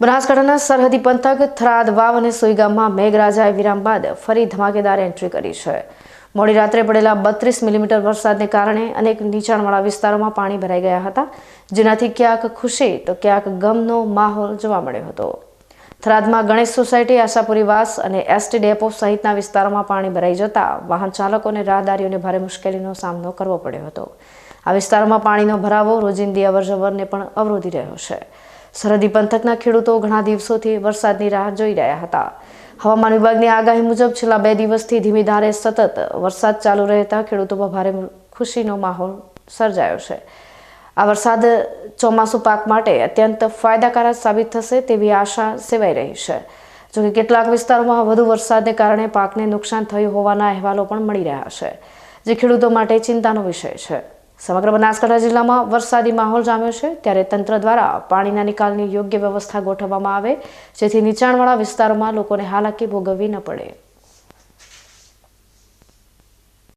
બનાસકાંઠાના સરહદી પંથક થરાદ વાવ અને સોઈગામમાં મેઘરાજાએ વિરામ બાદ ફરી ધમાકેદાર એન્ટ્રી કરી છે. મોડી રાત્રે પડેલા બત્રીસ મિલીમીટર વરસાદને કારણે અનેક નીચાણવાળા વિસ્તારોમાં પાણી ભરાઈ ગયા હતા. જેનાથી ક્યાંક ખુશી તો ક્યાંક ગમનો માહોલ જોવા મળ્યો હતો. થરાદમાં ગણેશ સોસાયટી, આશાપુરી વાસ અને એસટી ડેપો સહિતના વિસ્તારોમાં પાણી ભરાઈ જતા વાહન ચાલકો અને રાહદારીઓને ભારે મુશ્કેલીનો સામનો કરવો પડ્યો હતો. આ વિસ્તારોમાં પાણીનો ભરાવો રોજિંદી અવરજવરને પણ અવરોધી રહ્યો છે. સરહદી પંથકના ખેડૂતો ઘણા દિવસોથી વરસાદની રાહ જોઈ રહ્યા હતા. હવામાન વિભાગની આગાહી મુજબ છેલ્લા બે દિવસથી ધીમી ધારે સતત વરસાદ ચાલુ રહેતા ખેડૂતોમાં ભારે ખુશીનો માહોલ સર્જાયો છે. આ વરસાદ ચોમાસું પાક માટે અત્યંત ફાયદાકારક સાબિત થશે તેવી આશા સેવાઈ રહી છે. જોકે કેટલાક વિસ્તારોમાં વધુ વરસાદને કારણે પાકને નુકસાન થયું હોવાના અહેવાલો પણ મળી રહ્યા છે, જે ખેડૂતો માટે ચિંતાનો વિષય છે. સમગ્ર બનાસકાંઠા જિલ્લામાં વરસાદી માહોલ જામ્યો છે ત્યારે તંત્ર દ્વારા પાણીના નિકાલની યોગ્ય વ્યવસ્થા ગોઠવવામાં આવે, જેથી નીચાણવાળા વિસ્તારોમાં લોકોને હાલાકી ભોગવવી ન પડે.